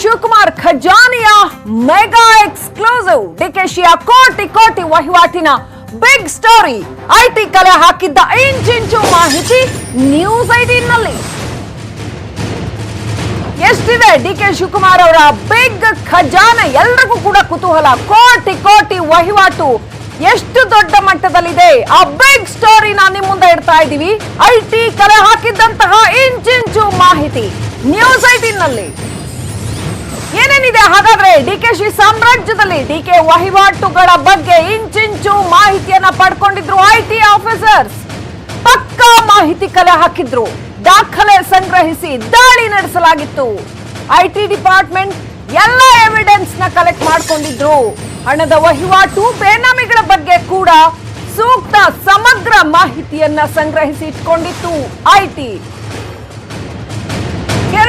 ಶಿವಕುಮಾರ್ ಖಜಾನೆಯ mega exclusive. ಡಿಕೆಶಿಯ ಕೋಟಿ ಕೋಟಿ ವಹಿವಾಟಿನ ಬಿಗ್ ಸ್ಟೋರಿ. ಐಟಿ ಕಲೆ ಹಾಕಿದ್ದ ಇಂಚಿಂಚು ಮಾಹಿತಿ ನ್ಯೂಸ್ ಐಟಿನಲ್ಲಿ ಎಷ್ಟಿದೆ ಡಿ ಕೆ ಶಿವಕುಮಾರ್ ಅವರ ಬಿಗ್ ಖಜಾನೆ? ಎಲ್ರಿಗೂ ಕೂಡ ಕುತೂಹಲ. ಕೋಟಿ ಕೋಟಿ ವಹಿವಾಟು. ಎಷ್ಟು ದೊಡ್ಡ ಮಟ್ಟದಲ್ಲಿದೆ? ಆ ಬಿಗ್ ಸ್ಟೋರಿ ನಾನು ನಿಮ್ಮ ಮುಂದೆ ಇಡ್ತಾ ಇದ್ದೀವಿ. ಐಟಿ ಕಲೆ ಹಾಕಿದ್ದಂತಹ ಇಂಚಿಂಚು ಮಾಹಿತಿ ನ್ಯೂಸ್ ಐಟಿನಲ್ಲಿ ಏನೇನಿದೆ ಹಾಗಾದ್ರೆ ಡಿ ಕೆ ಶಿ ಸಾಮ್ರಾಜ್ಯದಲ್ಲಿ ಡಿ ಕೆ ವಹಿವಾಟುಗಳ ಬಗ್ಗೆ ಇಂಚಿಂಚು ಮಾಹಿತಿಯನ್ನ ಪಡ್ಕೊಂಡಿದ್ರು ಐಟಿ ಆಫೀಸರ್ಸ್. ಪಕ್ಕಾ ಮಾಹಿತಿ ಕಲೆ ಹಾಕಿದ್ರು. ದಾಖಲೆ ಸಂಗ್ರಹಿಸಿ ದಾಳಿ ನಡೆಸಲಾಗಿತ್ತು. ಐಟಿ ಡಿಪಾರ್ಟ್ಮೆಂಟ್ ಎಲ್ಲ ಎವಿಡೆನ್ಸ್ನ ಕಲೆಕ್ಟ್ ಮಾಡ್ಕೊಂಡಿದ್ರು. ಹಣದ ವಹಿವಾಟು, ಬೇನಾಮಿಗಳ ಬಗ್ಗೆ ಕೂಡ ಸೂಕ್ತ ಸಮಗ್ರ ಮಾಹಿತಿಯನ್ನ ಸಂಗ್ರಹಿಸಿ ಇಟ್ಕೊಂಡಿತ್ತು ಐಟಿ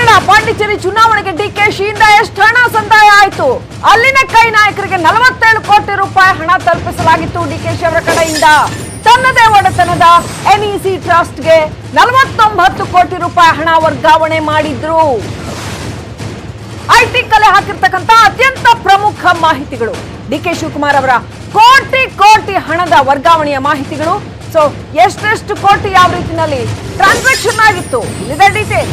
ಕೇರಳ ಪಾಂಡಿಚೇರಿ ಚುನಾವಣೆಗೆ ಡಿಕೆಶಿಯಿಂದ ಎಷ್ಟು ಹಣ ಸಂದಾಯ ಆಯಿತು? ಅಲ್ಲಿನ ಕೈ ನಾಯಕರಿಗೆ ನಲವತ್ತೇಳು ಕೋಟಿ ರೂಪಾಯಿ ಹಣ ತಲುಪಿಸಲಾಗಿತ್ತು ಡಿಕೆಶಿ ಅವರ ಕಡೆಯಿಂದ. ತನ್ನದೇ ಒಡೆತನದ ಎನ್ಇಸಿ ಟ್ರಸ್ಟ್ಗೆ ನಲವತ್ತೊಂಬತ್ತು ಕೋಟಿ ರೂಪಾಯಿ ಹಣ ವರ್ಗಾವಣೆ ಮಾಡಿದ್ರು. ಐಟಿ ಕಲೆ ಹಾಕಿರ್ತಕ್ಕಂಥ ಅತ್ಯಂತ ಪ್ರಮುಖ ಮಾಹಿತಿಗಳು. ಡಿ ಕೆ ಶಿವಕುಮಾರ್ ಅವರ ಕೋಟಿ ಕೋಟಿ ಹಣದ ವರ್ಗಾವಣೆಯ ಮಾಹಿತಿಗಳು. ಸೊ, ಎಷ್ಟೆಷ್ಟು ಕೋಟಿ ಯಾವ ರೀತಿಯಲ್ಲಿ ಟ್ರಾನ್ಸಾಕ್ಷನ್ ಆಗಿತ್ತು? ಇಲ್ಲಿದೆ ಡೀಟೇಲ್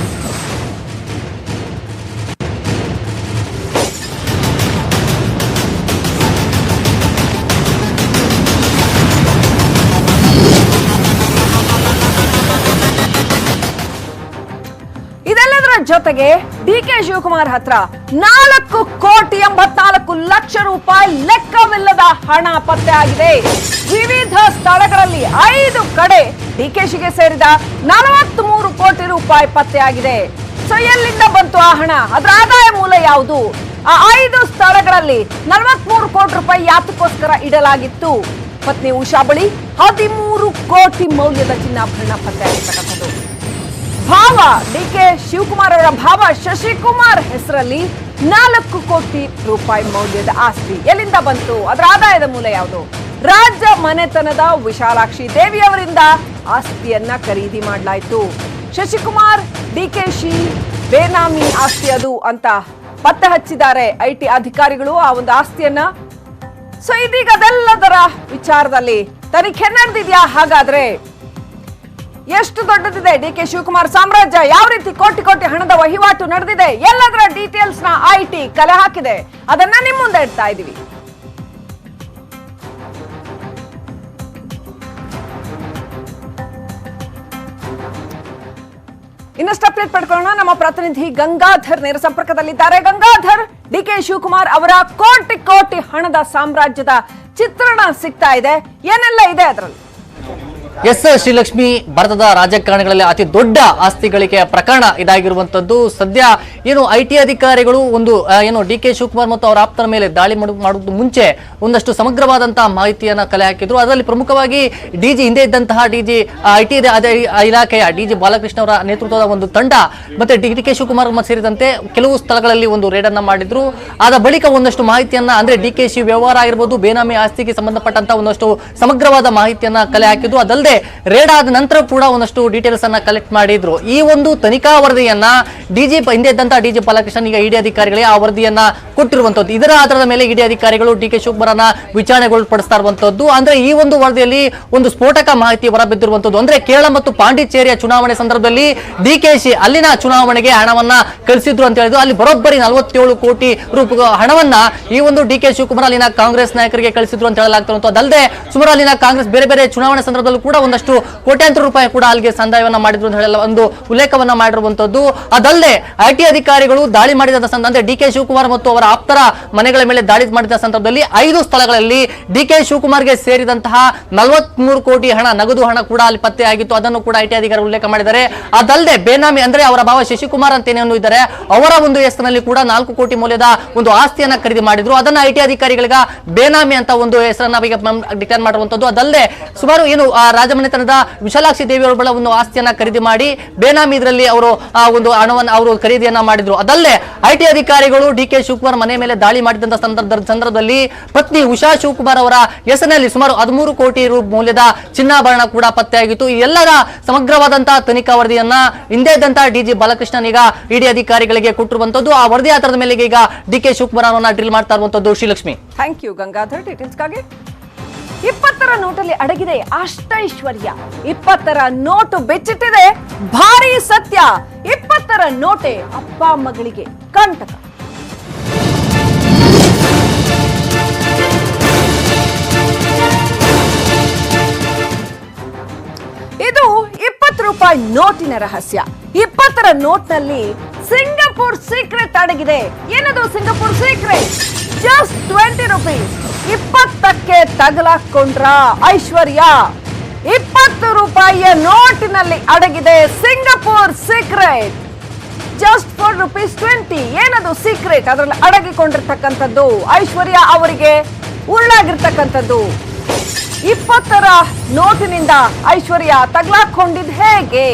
ಜೊತೆಗೆ ಡಿ ಕೆ ಶಿವಕುಮಾರ್ ಹತ್ರ ನಾಲ್ಕು ಕೋಟಿ ಎಂಬತ್ನಾಲ್ಕು ಲಕ್ಷ ರೂಪಾಯಿ ಲೆಕ್ಕವಿಲ್ಲದ ಹಣ ಪತ್ತೆ ಆಗಿದೆ. ವಿವಿಧ ಸ್ಥಳಗಳಲ್ಲಿ ಐದು ಕಡೆ ಡಿ ಕೆ ಶಿಗೆ ಸೇರಿದ ನಲವತ್ತ್ ಮೂರು ಕೋಟಿ ರೂಪಾಯಿ ಪತ್ತೆಯಾಗಿದೆ ಸೊ ಎಲ್ಲಿಂದ ಬಂತು ಆ ಹಣ? ಅದರ ಆದಾಯ ಮೂಲ ಯಾವುದು? ಆ ಐದು ಸ್ಥಳಗಳಲ್ಲಿ ನಲವತ್ಮೂರು ಕೋಟಿ ರೂಪಾಯಿ ಯಾತಕ್ಕೋಸ್ಕರ ಇಡಲಾಗಿತ್ತು. ಪತ್ನಿ ಉಷಾ ಬಳಿ ಹದಿಮೂರು ಕೋಟಿ ಮೌಲ್ಯದ ಚಿನ್ನಾಭರಣ ಪತ್ತೆಯಾಗಿರ್ತಕ್ಕಂಥದ್ದು ಭಾವ ಡಿ ಕೆ ಶಿವಕುಮಾರ್ ಅವರ ಭಾವ ಶಶಿಕುಮಾರ್ ಹೆಸರಲ್ಲಿ ನಾಲ್ಕು ಕೋಟಿ ರೂಪಾಯಿ ಮೌಲ್ಯದ ಆಸ್ತಿ ಎಲ್ಲಿಂದ ಬಂತು? ಅದರ ಆದಾಯದ ಮೂಲ ಯಾವುದು? ರಾಜ್ಯ ಮನೆತನದ ವಿಶಾಲಾಕ್ಷಿ ದೇವಿ ಅವರಿಂದ ಆಸ್ತಿಯನ್ನ ಖರೀದಿ ಮಾಡಲಾಯಿತು. ಶಶಿಕುಮಾರ್ ಡಿಕೆಶಿ ಬೇನಾಮಿ ಆಸ್ತಿ ಅದು ಅಂತ ಪತ್ತೆ ಹಚ್ಚಿದ್ದಾರೆ ಐ ಟಿ ಅಧಿಕಾರಿಗಳು ಆ ಒಂದು ಆಸ್ತಿಯನ್ನ. ಸೊ ಇದೀಗ ಅದೆಲ್ಲದರ ವಿಚಾರದಲ್ಲಿ ತನಿಖೆ ನಡೆದಿದ್ಯಾ? ಹಾಗಾದ್ರೆ ಎಷ್ಟು ದೊಡ್ಡದಿದೆ ಡಿ ಕೆ ಶಿವಕುಮಾರ್ ಸಾಮ್ರಾಜ್ಯ? ಯಾವ ರೀತಿ ಕೋಟಿ ಕೋಟಿ ಹಣದ ವಹಿವಾಟು ನಡೆದಿದೆ? ಎಲ್ಲದರ ಡೀಟೇಲ್ಸ್ನ ಐಟಿ ಕಲೆ ಹಾಕಿದೆ. ಅದನ್ನ ನಿಮ್ ಮುಂದೆ ಇಡ್ತಾ ಇದೀವಿ. ಇನ್ನಷ್ಟು ಅಪ್ಡೇಟ್ ಪಡ್ಕೊಳ್ಳೋಣ. ನಮ್ಮ ಪ್ರತಿನಿಧಿ ಗಂಗಾಧರ್ ನೇರ ಸಂಪರ್ಕದಲ್ಲಿದ್ದಾರೆ. ಗಂಗಾಧರ್, ಡಿ ಕೆ ಶಿವಕುಮಾರ್ ಅವರ ಕೋಟಿ ಕೋಟಿ ಹಣದ ಸಾಮ್ರಾಜ್ಯದ ಚಿತ್ರಣ ಸಿಗ್ತಾ ಇದೆ. ಏನೆಲ್ಲ ಇದೆ ಅದರಲ್ಲಿ? ಎಸ್ ಶ್ರೀಲಕ್ಷ್ಮಿ ಭಾರತದ ರಾಜಕಾರಣಿಗಳಲ್ಲಿ ಅತಿ ದೊಡ್ಡ ಆಸ್ತಿ ಗಳಿಕೆಯ ಪ್ರಕರಣ ಇದಾಗಿರುವಂತದ್ದು ಸದ್ಯ ಏನು ಐ ಟಿ ಅಧಿಕಾರಿಗಳು ಒಂದು ಏನು ಡಿ ಕೆ ಶಿವಕುಮಾರ್ ಮತ್ತು ಅವರ ಆಪ್ತರ ಮೇಲೆ ದಾಳಿ ಮಾಡು, ಮಾಡುವುದು ಮುಂಚೆ ಒಂದಷ್ಟು ಸಮಗ್ರವಾದಂತಹ ಮಾಹಿತಿಯನ್ನು ಕಲೆ ಹಾಕಿದ್ರು. ಅದರಲ್ಲಿ ಪ್ರಮುಖವಾಗಿ ಡಿಜಿ ಹಿಂದೆ ಇದ್ದಂತಹ ಡಿಜಿ ಐ ಟಿ ಇಲಾಖೆಯ ಡಿಜಿ ಬಾಲಕೃಷ್ಣ ಅವರ ನೇತೃತ್ವದ ಒಂದು ತಂಡ ಮತ್ತೆ ಡಿ ಕೆ ಶಿವಕುಮಾರ್ ಸೇರಿದಂತೆ ಕೆಲವು ಸ್ಥಳಗಳಲ್ಲಿ ಒಂದು ರೇಡ್ ಅನ್ನ ಮಾಡಿದ್ರು. ಆದ ಬಳಿಕ ಒಂದಷ್ಟು ಮಾಹಿತಿಯನ್ನ, ಅಂದ್ರೆ ಡಿ ಕೆ ಶಿ ವ್ಯವಹಾರ ಆಗಿರ್ಬೋದು, ಬೇನಾಮಿ ಆಸ್ತಿಗೆ ಸಂಬಂಧಪಟ್ಟಂತಹ ಒಂದಷ್ಟು ಸಮಗ್ರವಾದ ಮಾಹಿತಿಯನ್ನ ಕಲೆ ಹಾಕಿದ್ರು. ಅದಲ್ಲದೆ ರೇಡ್ ಆದ ನಂತರ ಕೂಡ ಒಂದಷ್ಟು ಡೀಟೇಲ್ಸ್ ಅನ್ನ ಕಲೆಕ್ಟ್ ಮಾಡಿದ್ರು. ಈ ಒಂದು ತನಿಖಾ ವರದಿಯನ್ನ ಡಿಜಿ ಹಿಂದೆ ಇದ್ದಂತ ಡಿಜಿ ಬಾಲಕೃಷ್ಣನ್ ಈಗ ಇಡಿ ಅಧಿಕಾರಿಗಳಿಗೆ ಆ ವರದಿಯನ್ನ ಕೊಟ್ಟಿರುವಂತದ್ದು. ಇದರ ಆಧಾರದ ಮೇಲೆ ಇಡಿ ಅಧಿಕಾರಿಗಳು ಡಿ ಕೆ ಶಿವಕುಮಾರನ್ನ ವಿಚಾರಣೆಗೊಳಪಡಿಸ್ತಾ ಇರುವಂತದ್ದು ಅಂದ್ರೆ ಈ ಒಂದು ವರದಿಯಲ್ಲಿ ಒಂದು ಸ್ಫೋಟಕ ಮಾಹಿತಿ ಹೊರಬಿದ್ದಿರುವಂತದ್ದು. ಅಂದ್ರೆ ಕೇರಳ ಮತ್ತು ಪಾಂಡಿಚೇರಿಯ ಚುನಾವಣೆ ಸಂದರ್ಭದಲ್ಲಿ ಡಿ ಕೆ ಶಿ ಅಲ್ಲಿನ ಚುನಾವಣೆಗೆ ಹಣವನ್ನ ಕಳಿಸಿದ್ರು ಅಂತ ಹೇಳಿದ್ರು. ಅಲ್ಲಿ ಬರೋಬ್ಬರಿ ನಲವತ್ತೇಳು ಕೋಟಿ ರೂಪಾಯಿ ಹಣವನ್ನ ಈ ಒಂದು ಡಿ ಕೆ ಶಿವಕುಮಾರ್ ಅಲ್ಲಿನ ಕಾಂಗ್ರೆಸ್ ನಾಯಕರಿಗೆ ಕಳಿಸಿದ್ರು ಅಂತ ಹೇಳಲಾಗ್ತಿರುವಂತದ್ದು ಅದಲ್ಲದೆ ಸುಮಾರು ಅಲ್ಲಿನ ಕಾಂಗ್ರೆಸ್ ಬೇರೆ ಬೇರೆ ಚುನಾವಣೆ ಸಂದರ್ಭದಲ್ಲೂ ಕೂಡ ಒಂದಷ್ಟು ಕೋಟ್ಯಾಂತರ ರೂಪಾಯಿ ಕೂಡ ಅಲ್ಲಿಗೆ ಸಂದಾಯವನ್ನ ಮಾಡಿದ್ರು ಅಂತ ಹೇಳಲ್ಲ, ಒಂದು ಉಲ್ಲೇಖವನ್ನ ಮಾಡಿರುವಂತದ್ದು. ಅದಲ್ಲದೆ ಐಟಿ ಅಧಿಕಾರಿಗಳು ದಾಳಿ ಮಾಡಿದ ಸಂದ ಅಂದ್ರೆ ಡಿ ಕೆ ಶಿವಕುಮಾರ್ ಮತ್ತು ಅವರ ಆಪ್ತರ ಮನೆಗಳ ಮೇಲೆ ದಾಳಿ ಮಾಡಿದ ಸಂದರ್ಭದಲ್ಲಿ ಐದು ಸ್ಥಳಗಳಲ್ಲಿ ಡಿ ಕೆ ಶಿವಕುಮಾರ್ಗೆ ಸೇರಿದಂತಹ ನಲವತ್ಮೂರು ಕೋಟಿ ಹಣ, ನಗದು ಹಣ ಕೂಡ ಅಲ್ಲಿ ಪತ್ತೆ ಆಗಿತ್ತು. ಅದನ್ನು ಕೂಡ ಐಟಿ ಅಧಿಕಾರಿ ಉಲ್ಲೇಖ ಮಾಡಿದ್ದಾರೆ. ಅದಲ್ಲದೆ ಬೇನಾಮಿ, ಅಂದ್ರೆ ಅವರ ಭಾವ ಶಶಿಕುಮಾರ್ ಅಂತ ಏನೇನು ಇದ್ದಾರೆ ಅವರ ಒಂದು ಹೆಸರಿನಲ್ಲಿ ಕೂಡ ನಾಲ್ಕು ಕೋಟಿ ಮೌಲ್ಯದ ಒಂದು ಆಸ್ತಿಯನ್ನ ಖರೀದಿ ಮಾಡಿದ್ರು. ಅದನ್ನ ಐಟಿ ಅಧಿಕಾರಿಗಳಿಗ ಬೇನಾಮಿ ಅಂತ ಒಂದು ಹೆಸರನ್ನ ಡಿಕ್ಲೇರ್ ಮಾಡಿರುವಂತದ್ದು. ಅದಲ್ಲದೆ ಸುಮಾರು ಏನು ರಾಜಮನೆತನದ ವಿಶಾಲಾಕ್ಷಿ ದೇವಿ ಅವರ ಒಂದು ಆಸ್ತಿಯನ್ನ ಖರೀದಿ ಮಾಡಿ ಬೇನಾಮಿ ಇದರಲ್ಲಿ ಅವರು, ಆ, ಒಂದು ಹಣವನ್ನು ಅವರು ಖರೀದಿಯನ್ನ ಮಾಡಿದ್ರು. ಅದಲ್ಲೇ ಐಟಿ ಅಧಿಕಾರಿಗಳು ಡಿ ಕೆ ಶಿವಕುಮಾರ್ ಮನೆ ಮೇಲೆ ದಾಳಿ ಮಾಡಿದಂತ ಸಂದರ್ಭ, ಸಂದರ್ಭದಲ್ಲಿ ಪತ್ನಿ ಉಷಾ ಶಿವಕುಮಾರ್ ಅವರ ಹೆಸರಿನಲ್ಲಿ ಸುಮಾರು ಹದಿಮೂರು ಕೋಟಿ ರು ಮೌಲ್ಯದ ಚಿನ್ನಾಭರಣ ಕೂಡ ಪತ್ತೆಯಾಗಿತ್ತು. ಎಲ್ಲರ ಸಮಗ್ರವಾದಂತಹ ತನಿಖಾ ವರದಿಯನ್ನ ಹಿಂದೆ ಇದ್ದಂತಹ ಡಿಜಿ ಬಾಲಕೃಷ್ಣನ್ ಈಗ ಇಡಿ ಅಧಿಕಾರಿಗಳಿಗೆ ಕೊಟ್ಟಿರುವಂತದ್ದು. ಆ ವರದಿ ಆಧಾರದ ಮೇಲೆ ಈಗ ಡಿ ಕೆ ಶಿವಕುಮಾರ್ ಅವರನ್ನ ಡ್ರಿಲ್ ಮಾಡ್ತಾ ಇರುವಂತದ್ದು ಶ್ರೀಲಕ್ಷ್ಮಿ. Thank you Gangadhar. ಡೀಟೇಲ್ಸ್ಗಾಗಿ ಇಪ್ಪತ್ತರ ನೋಟಲ್ಲಿ ಅಡಗಿದೆ ಅಷ್ಟೈಶ್ವರ್ಯ ಇಪ್ಪತ್ತರ ನೋಟು ಬೆಚ್ಚಿಟ್ಟಿದೆ ಭಾರಿ ಸತ್ಯ. ಇಪ್ಪತ್ತರ ನೋಟೆ ಅಪ್ಪ ಮಗಳಿಗೆ ಕಂಟಕ. ಇದು ಇಪ್ಪತ್ತು ರೂಪಾಯಿ ನೋಟಿನ ರಹಸ್ಯ. ಇಪ್ಪತ್ತರ ನೋಟ್ನಲ್ಲಿ ಸಿಂಗಪುರ್ ಸೀಕ್ರೆಟ್ ಅಡಗಿದೆ. ಏನದು Singapore secret just twenty rupees ಇಪ್ಪತ್ತಕ್ಕೆ ತಗಲಾಕೊಂಡ್ರ ಐಶ್ವರ್ಯ. ಇಪ್ಪತ್ತು ರೂಪಾಯಿಯ ನೋಟಿನಲ್ಲಿ ಅಡಗಿದೆ Singapore secret just four rupees twenty ಏನದು ಸೀಕ್ರೆಟ್ ಅದರಲ್ಲಿ ಅಡಗಿಕೊಂಡಿರ್ತಕ್ಕಂಥದ್ದು ಐಶ್ವರ್ಯ ಅವರಿಗೆ ಉಳ್ಳಾಗಿರ್ತಕ್ಕಂಥದ್ದು. ಇಪ್ಪತ್ತರ ನೋಟಿನಿಂದ ಐಶ್ವರ್ಯ ತಗ್ಲಾಕೊಂಡಿದ್ ಹೇಗೆ?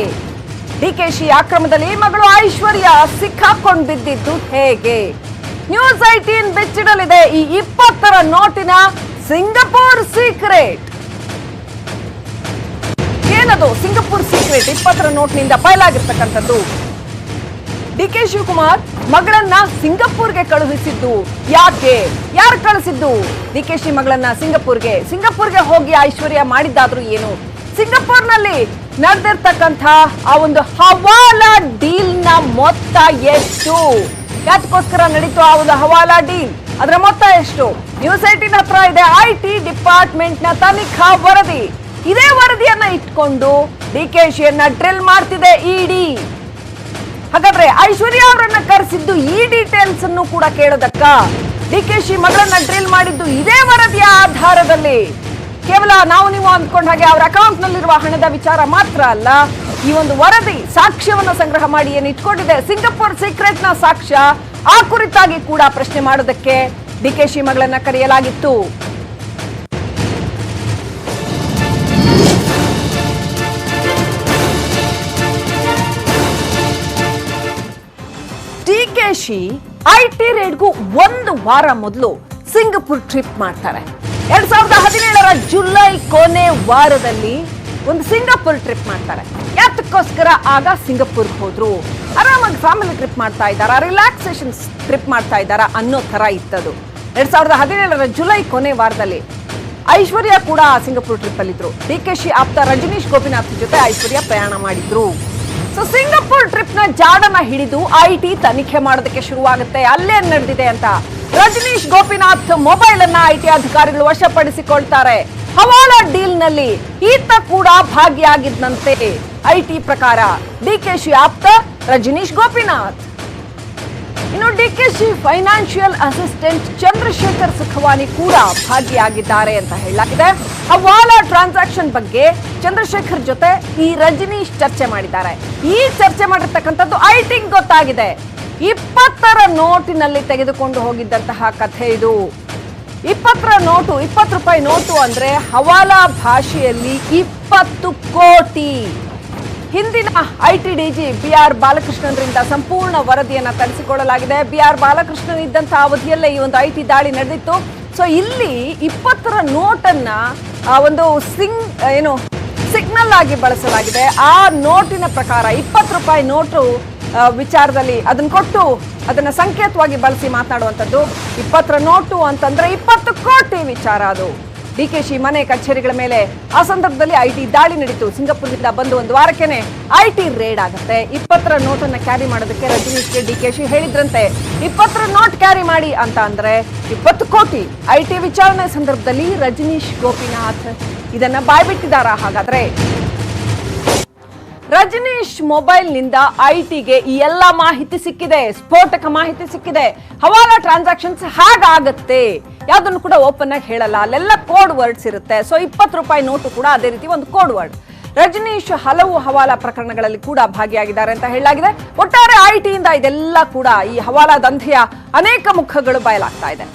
ಡಿಕೆಶಿ ಆಕ್ರಮದಲ್ಲಿ ಮಗಳು ಐಶ್ವರ್ಯ ಸಿಕ್ಕಾಕೊಂಡು ಬಿದ್ದಿದ್ದು ಹೇಗೆ? ನ್ಯೂಸ್ ಐಟೀನ್ ಬೆಚ್ಚಿಡಲಿದೆ. ಈ ಇಪ್ಪತ್ತರ ನೋಟಿನ ಸಿಂಗಪುರ್ ಸೀಕ್ರೆಟ್. ಏನದು ಸಿಂಗಪುರ್ ಸೀಕ್ರೆಟ್? ಇಪ್ಪತ್ತರ ನೋಟ್ನಿಂದ ಬಯಲಾಗಿರ್ತಕ್ಕಂಥದ್ದು ಡಿ ಕೆ ಶಿವಕುಮಾರ್ ಮಗಳನ್ನ ಸಿಂಗಪುರ್ಗೆ ಕಳುಹಿಸಿದ್ದು ಯಾಕೆ? ಯಾರು ಕಳಿಸಿದ್ದು? ಡಿ ಕೆ ಶಿ ಮಗಳನ್ನ ಸಿಂಗಪುರ್ಗೆ ಸಿಂಗಪುರ್ಗೆ ಹೋಗಿ ಐಶ್ವರ್ಯ ಮಾಡಿದ್ದಾದ್ರೂ ಏನು? ಸಿಂಗಪುರ್ನಲ್ಲಿ ನಡೆದಿರ್ತಕ್ಕಂಥ ಆ ಒಂದು ಹವಾಲಾ ಡೀಲ್ನ ಮೊತ್ತ ಎಷ್ಟು? ಯಾತಕ್ಕೋಸ್ಕರ ನಡೀತು ಆ ಒಂದು ಹವಾಲಾ ಡೀಲ್? ಅದರ ಮೊತ್ತ ಎಷ್ಟು? ನ್ಯೂಸ್ ಏಟಿನ್ ಹತ್ರ ಇದೆ. ಐ ಟಿ ಡಿಪಾರ್ಟ್ಮೆಂಟ್ನ ತನಿಖಾ ವರದಿ. ಇದೇ ವರದಿಯನ್ನ ಇಟ್ಕೊಂಡು ಡಿ ಕೆ ಶಿಯನ್ನ ಡ್ರಿಲ್ ಮಾಡ್ತಿದೆ ಇಡಿ. ಹಾಗಾದ್ರೆ ಐಶ್ವರ್ಯ ಅವರನ್ನ ಕರೆಸಿದ್ದು ಈ ಡೀಟೇಲ್ಸ್ ಅನ್ನು ಕೂಡ ಕೇಳೋದಕ್ಕ? ಡಿ ಕೆ ಶಿ ಮಗಳನ್ನ ಡ್ರಿಲ್ ಮಾಡಿದ್ದು ಇದೇ ವರದಿಯ ಆಧಾರದಲ್ಲಿ. ಕೇವಲ ನಾವು ನೀವು ಅಂದ್ಕೊಂಡ ಹಾಗೆ ಅವರ ಅಕೌಂಟ್ ನಲ್ಲಿರುವ ಹಣದ ವಿಚಾರ ಮಾತ್ರ ಅಲ್ಲ, ಈ ಒಂದು ವರದಿ ಸಾಕ್ಷ್ಯವನ್ನು ಸಂಗ್ರಹ ಮಾಡಿ ಏನು ಇಟ್ಕೊಂಡಿದೆ? ಸಿಂಗಪುರ್ ಸೀಕ್ರೆಟ್ನ ಸಾಕ್ಷ್ಯ, ಆ ಕುರಿತಾಗಿ ಕೂಡ ಪ್ರಶ್ನೆ ಮಾಡೋದಕ್ಕೆ ಡಿ ಕೆ ಶಿ ಮಗಳನ್ನ ಕರೆಯಲಾಗಿತ್ತು ಶಿ ಐ ಟಿ ರೇಡ್ಗೂ ಒಂದು ವಾರ ಮೊದಲು ಸಿಂಗಪುರ್ ಟ್ರಿಪ್ ಮಾಡ್ತಾರೆ. ಎರಡ್ ಸಾವಿರದ ಹದಿನೇಳರ ಜುಲೈ ಕೊನೆ ವಾರದಲ್ಲಿ ಒಂದು ಸಿಂಗಾಪುರ್ ಟ್ರಿಪ್ ಮಾಡ್ತಾರೆ. ಯಾತಕ್ಕೋಸ್ಕರ ಆಗ ಸಿಂಗಪುರ್ಗೆ ಹೋದ್ರು. ಆರಾಮಾಗಿ ಫ್ಯಾಮಿಲಿ ಟ್ರಿಪ್ ಮಾಡ್ತಾ ಇದ್ದಾರಾ? ರಿಲ್ಯಾಕ್ಸೇಷನ್ ಟ್ರಿಪ್ ಮಾಡ್ತಾ ಇದ್ದಾರಾ ಅನ್ನೋ ತರ ಇತ್ತದು. ಎರಡ್ ಸಾವಿರದ ಹದಿನೇಳರ ಜುಲೈ ಕೊನೆ ವಾರದಲ್ಲಿ ಐಶ್ವರ್ಯ ಕೂಡ ಸಿಂಗಾಪುರ್ ಟ್ರಿಪ್ ಅಲ್ಲಿದ್ರು. ಡಿ ಕೆ ಶಿ ಆಪ್ತ ರಜನೀಶ್ ಗೋಪಿನಾಥ್ ಜೊತೆ ಐಶ್ವರ್ಯ ಪ್ರಯಾಣ ಮಾಡಿದ್ರು. ಸೊ ಸಿಂಗಾಪುರ್ ಟ್ರಿಪ್ನ ಜಾಡನ ಹಿಡಿದು ಐ ಟಿ ತನಿಖೆ ಮಾಡೋದಕ್ಕೆ ಶುರುವಾಗುತ್ತೆ. ಅಲ್ಲೇ ನಡೆದಿದೆ ಅಂತ ರಜನೀಶ್ ಗೋಪಿನಾಥ್ ಮೊಬೈಲ್ ಅನ್ನ ಐಟಿ ಅಧಿಕಾರಿಗಳು ವಶಪಡಿಸಿಕೊಳ್ತಾರೆ. ಹವಾಲಾ ಡೀಲ್ನಲ್ಲಿ ಈತ ಕೂಡ ಭಾಗಿಯಾಗಿದ್ದಂತೆ ಐ ಟಿ ಪ್ರಕಾರ ಡಿಕೆಶಿ ಆಪ್ತ ರಜನೀಶ್ ಗೋಪಿನಾಥ್. ಇನ್ನು ಡಿಕೆಶಿ ಫೈನಾನ್ಷಿಯಲ್ ಅಸಿಸ್ಟೆಂಟ್ ಚಂದ್ರಶೇಖರ್ ಸುಖವಾನಿ ಕೂಡ ಭಾಗಿಯಾಗಿದ್ದಾರೆ ಅಂತ ಹೇಳಲಾಗಿದೆ. ಹವಾಲಾ ಟ್ರಾನ್ಸಾಕ್ಷನ್ ಬಗ್ಗೆ ಚಂದ್ರಶೇಖರ್ ಜೊತೆ ಈ ರಜನೀಶ್ ಚರ್ಚೆ ಮಾಡಿದ್ದಾರೆ. ಈ ಚರ್ಚೆ ಮಾಡಿರ್ತಕ್ಕಂಥದ್ದು ಐಟಿಂಗ್ ಗೊತ್ತಾಗಿದೆ. ಇಪ್ಪತ್ತರ ನೋಟಿನಲ್ಲಿ ತೆಗೆದುಕೊಂಡು ಹೋಗಿದ್ದಂತಹ ಕಥೆ ಇದು. ಇಪ್ಪತ್ತರ ನೋಟು, ಇಪ್ಪತ್ತು ರೂಪಾಯಿ ನೋಟು ಅಂದ್ರೆ ಹವಾಲಾ ಭಾಷೆಯಲ್ಲಿ ಇಪ್ಪತ್ತು ಕೋಟಿ. ಹಿಂದಿನ ಐಟಿ ಡಿಜಿ ಬಿ ಆರ್ ಬಾಲಕೃಷ್ಣನ್ರಿಂದ ಸಂಪೂರ್ಣ ವರದಿಯನ್ನ ತರಿಸಿಕೊಳ್ಳಲಾಗಿದೆ. ಬಿ ಆರ್ ಬಾಲಕೃಷ್ಣನ್ ಇದ್ದಂತಹ ಅವಧಿಯಲ್ಲೇ ಈ ಒಂದು ಐಟಿ ದಾಳಿ ನಡೆದಿತ್ತು. ಸೊ ಇಲ್ಲಿ ಇಪ್ಪತ್ತರ ನೋಟನ್ನ ಒಂದು ಸಿಂಗ್, ಏನು, ಸಿಗ್ನಲ್ ಆಗಿ ಬಳಸಲಾಗಿದೆ. ಆ ನೋಟಿನ ಪ್ರಕಾರ ಇಪ್ಪತ್ತು ರೂಪಾಯಿ ನೋಟು ವಿಚಾರದಲ್ಲಿ ಅದನ್ನ ಕೊಟ್ಟು ಅದನ್ನ ಸಂಕೇತವಾಗಿ ಬಳಸಿ ಮಾತನಾಡುವಂಥದ್ದು. ಇಪ್ಪತ್ತರ ನೋಟು ಅಂತಂದ್ರೆ ಇಪ್ಪತ್ತು ಕೋಟಿ ವಿಚಾರ ಅದು. ಡಿ ಕೆ ಶಿ ಮನೆ ಕಚೇರಿಗಳ ಮೇಲೆ ಆ ಸಂದರ್ಭದಲ್ಲಿ ಐ ಟಿ ದಾಳಿ ನಡೀತು. ಸಿಂಗಾಪುರದಿಂದ ಬಂದು ಒಂದು ವಾರಕ್ಕೆ ಐ ಟಿ ರೇಡ್ ಆಗುತ್ತೆ. ಇಪ್ಪತ್ತರ ನೋಟನ್ನು ಕ್ಯಾರಿ ಮಾಡೋದಕ್ಕೆ ರಜನೀಶ್ಗೆ ಡಿ ಕೆ ಶಿ ಹೇಳಿದ್ರಂತೆ. ಇಪ್ಪತ್ತರ ನೋಟ್ ಕ್ಯಾರಿ ಮಾಡಿ ಅಂತ ಅಂದ್ರೆ ಇಪ್ಪತ್ತು ಕೋಟಿ ಐ ಟಿ ವಿಚಾರಣೆ ಸಂದರ್ಭದಲ್ಲಿ ರಜನೀಶ್ ಗೋಪಿನಾಥ್ ಇದನ್ನ ಬಾಯ್ಬಿಟ್ಟಿದಾರ ಹಾಗಾದ್ರೆ? ರಜನೀಶ್ ಮೊಬೈಲ್ನಿಂದ ಐಟಿಗೆ ಈ ಎಲ್ಲ ಮಾಹಿತಿ ಸಿಕ್ಕಿದೆ, ಸ್ಫೋಟಕ ಮಾಹಿತಿ ಸಿಕ್ಕಿದೆ. ಹವಾಲಾ ಟ್ರಾನ್ಸಾಕ್ಷನ್ಸ್ ಹಾಗಾಗತ್ತೆ? ಯಾವ್ದನ್ನು ಕೂಡ ಓಪನ್ ಆಗಿ ಹೇಳಲ್ಲ. ಅಲ್ಲೆಲ್ಲ ಕೋಡ್ ವರ್ಡ್ಸ್ ಇರುತ್ತೆ. ಸೊ ಇಪ್ಪತ್ತು ರೂಪಾಯಿ ನೋಟು ಕೂಡ ಅದೇ ರೀತಿ ಒಂದು ಕೋಡ್ ವರ್ಡ್ ರಜನೀಶ್ ಹಲವು ಹವಾಲಾ ಪ್ರಕರಣಗಳಲ್ಲಿ ಕೂಡ ಭಾಗಿಯಾಗಿದ್ದಾರೆ ಅಂತ ಹೇಳಲಾಗಿದೆ. ಒಟ್ಟಾರೆ ಐಟಿಯಿಂದ ಇದೆಲ್ಲ ಕೂಡ ಈ ಹವಾಲಾ ದಂಧೆಯ ಅನೇಕ ಮುಖಗಳು ಬಯಲಾಗ್ತಾ ಇದೆ.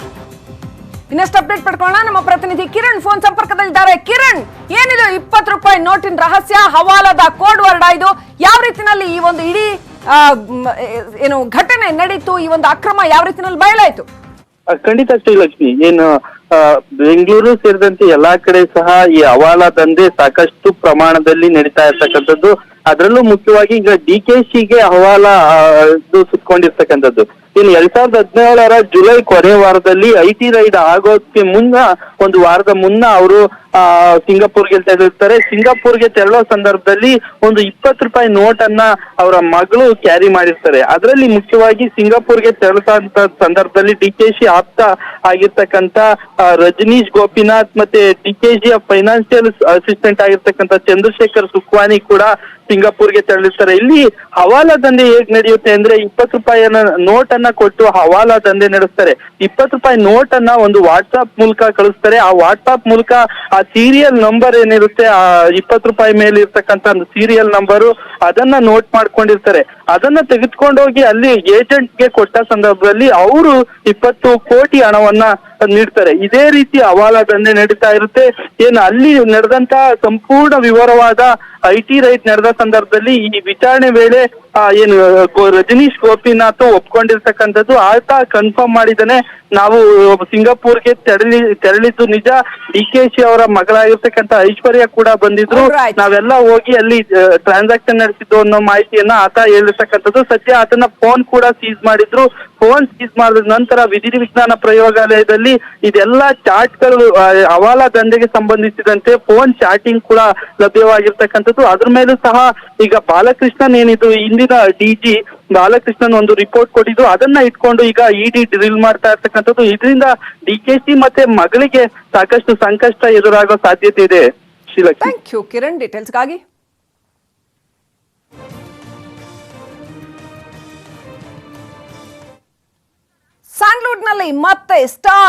ಇನ್ನಷ್ಟು ಅಪ್ಡೇಟ್ ಪಡ್ಕೊಳ್ಳೋಣ. ನಮ್ಮ ಪ್ರತಿನಿಧಿ ಕಿರಣ್ ಫೋನ್ ಸಂಪರ್ಕದಲ್ಲಿದ್ದಾರೆ. ಕಿರಣ್, ಏನಿದು ರೂಪಾಯಿ ನೋಟಿನ ರಹಸ್ಯ ಹವಾಲದ ಕೋಡ್ ವರ್ಡ್ ಇದು ಯಾವ ರೀತಿನಲ್ಲಿ ಈ ಒಂದು ಇಡೀ ಏನು ಘಟನೆ ನಡೀತು, ಈ ಒಂದು ಅಕ್ರಮ ಯಾವ ರೀತಿನಲ್ಲಿ ಬಯಲಾಯ್ತು? ಖಂಡಿತ ಶ್ರೀಲಕ್ಷ್ಮಿ ಏನು ಬೆಂಗಳೂರು ಸೇರಿದಂತೆ ಎಲ್ಲಾ ಕಡೆ ಸಹ ಈ ಹವಾಲಾ ದಂಧೆ ಸಾಕಷ್ಟು ಪ್ರಮಾಣದಲ್ಲಿ ನಡೀತಾ ಇರ್ತಕ್ಕಂಥದ್ದು. ಅದರಲ್ಲೂ ಮುಖ್ಯವಾಗಿ ಈಗ ಡಿ ಕೆ ಶಿಗೆ ಹವಾಲಾ ಇದು ಇನ್ನು ಎರಡ್ ಸಾವಿರದ ಹದಿನೇಳರ ಜುಲೈ ಕೊನೆ ವಾರದಲ್ಲಿ ಐ ಟಿ ರೈಡ್ ಆಗೋದಕ್ಕೆ ಮುನ್ನ, ಒಂದು ವಾರದ ಮುನ್ನ ಅವರು, ಆ, ಸಿಂಗಾಪುರ್ಗೆ ತೆರಳುತ್ತಾರೆ ಸಿಂಗಾಪುರ್ಗೆ ತೆರಳೋ ಸಂದರ್ಭದಲ್ಲಿ ಒಂದು ಇಪ್ಪತ್ತು ರೂಪಾಯಿ ನೋಟ್ ಅನ್ನ ಅವರ ಮಗಳು ಕ್ಯಾರಿ ಮಾಡಿರ್ತಾರೆ. ಅದರಲ್ಲಿ ಮುಖ್ಯವಾಗಿ ಸಿಂಗಾಪುರ್ಗೆ ತೆರಳಂತ ಸಂದರ್ಭದಲ್ಲಿ ಡಿ ಕೆ ಶಿ ಆಪ್ತ ಆಗಿರ್ತಕ್ಕಂತ ರಜನೀಶ್ ಗೋಪಿನಾಥ್ ಮತ್ತೆ D K G financial assistant ಆಗಿರ್ತಕ್ಕಂಥ ಚಂದ್ರಶೇಖರ್ ಸುಖ್ವಾನಿ ಕೂಡ ಸಿಂಗಾಪುರ್ಗೆ ತೆರಳಿರ್ತಾರೆ. ಇಲ್ಲಿ ಹವಾಲಾ ದಂಧೆ ಹೇಗ್ ನಡೆಯುತ್ತೆ ಅಂದ್ರೆ ಇಪ್ಪತ್ತು ರೂಪಾಯಿಯನ್ನ ನೋಟ್ ಅನ್ನ ಕೊಟ್ಟು ಹವಾಲಾ ದಂಧೆ ನಡೆಸ್ತಾರೆ. ಇಪ್ಪತ್ತು ರೂಪಾಯಿ ನೋಟ್ ಅನ್ನ ಒಂದು ವಾಟ್ಸ್ಆಪ್ ಮೂಲಕ ಕಳಿಸ್ತಾರೆ. ಆ ವಾಟ್ಸಾಪ್ ಮೂಲಕ ಆ ಸೀರಿಯಲ್ ನಂಬರ್ ಏನಿರುತ್ತೆ, ಆ ಇಪ್ಪತ್ತು ರೂಪಾಯಿ ಮೇಲೆ ಇರ್ತಕ್ಕಂತ ಒಂದು ಸೀರಿಯಲ್ ನಂಬರು ಅದನ್ನ ನೋಟ್ ಮಾಡ್ಕೊಂಡಿರ್ತಾರೆ. ಅದನ್ನ ತೆಗೆದುಕೊಂಡೋಗಿ ಅಲ್ಲಿ ಏಜೆಂಟ್ಗೆ ಕೊಟ್ಟ ಸಂದರ್ಭದಲ್ಲಿ ಅವರು ಇಪ್ಪತ್ತು ಕೋಟಿ ಹಣವನ್ನ ನೀಡ್ತಾರೆ. ಇದೇ ರೀತಿ ಅವಾಲ ದಂಧೆ ನಡೀತಾ ಇರುತ್ತೆ. ಏನು ಅಲ್ಲಿ ನಡೆದಂತ ಸಂಪೂರ್ಣ ವಿವರವಾದ ಐ ಟಿ ರೈಟ್ ನಡೆದ ಸಂದರ್ಭದಲ್ಲಿ ಈ ವಿಚಾರಣೆ ವೇಳೆ ಏನು ರಜನೀಶ್ ಗೋಪಿನಾಥ್ ಒಪ್ಕೊಂಡಿರ್ತಕ್ಕಂಥದ್ದು ಆತ ಕನ್ಫರ್ಮ್ ಮಾಡಿದಾನೆ ನಾವು ಸಿಂಗಾಪುರ್ಗೆ ತೆರಳಿ ತೆರಳಿದ್ದು ನಿಜ. ಡಿ ಕೆ ಶಿ ಅವರ ಮಗಳಾಗಿರ್ತಕ್ಕಂಥ ಐಶ್ವರ್ಯ ಕೂಡ ಬಂದಿದ್ರು. ನಾವೆಲ್ಲ ಹೋಗಿ ಅಲ್ಲಿ ಟ್ರಾನ್ಸಾಕ್ಷನ್ ನಡೆಸಿದ್ದು ಅನ್ನೋ ಮಾಹಿತಿಯನ್ನ ಆತ ಹೇಳಿರ್ತಕ್ಕಂಥದ್ದು. ಸದ್ಯ ಆತನ ಫೋನ್ ಕೂಡ ಸೀಸ್ ಮಾಡಿದ್ರು. ಫೋನ್ ಸೀಸ್ ಮಾಡಿದ ನಂತರ ವಿಧಿ ವಿಜ್ಞಾನ ಪ್ರಯೋಗಾಲಯದಲ್ಲಿ ಇದೆಲ್ಲ ಚಾಟ್ಗಳು ಹವಾಲಾ ದಂಧೆಗೆ ಸಂಬಂಧಿಸಿದಂತೆ ಫೋನ್ ಚಾಟಿಂಗ್ ಕೂಡ ಲಭ್ಯವಾಗಿರ್ತಕ್ಕಂಥದ್ದು. ಅದ್ರ ಮೇಲೂ ಸಹ ಈಗ ಬಾಲಕೃಷ್ಣನ್ ಏನಿದು, ಇಂದಿನ ಡಿಜಿ ಬಾಲಕೃಷ್ಣನ್ ಒಂದು ರಿಪೋರ್ಟ್ ಕೊಟ್ಟಿದ್ದು. ಅದನ್ನ ಇಟ್ಕೊಂಡು ಈಗ ಇಡಿ ಡ್ರಿಲ್ ಮಾಡ್ತಾ ಇರ್ತಕ್ಕಂಥದ್ದು. ಇದರಿಂದ ಡಿ ಕೆ ಸಿ ಮತ್ತೆ ಮಗಳಿಗೆ ಸಾಕಷ್ಟು ಸಂಕಷ್ಟ ಎದುರಾಗೋ ಸಾಧ್ಯತೆ ಇದೆ. ಥ್ಯಾಂಕ್ ಯು ಕಿರಣ್ ಮತ್ತೆ ಸ್ಟಾರ್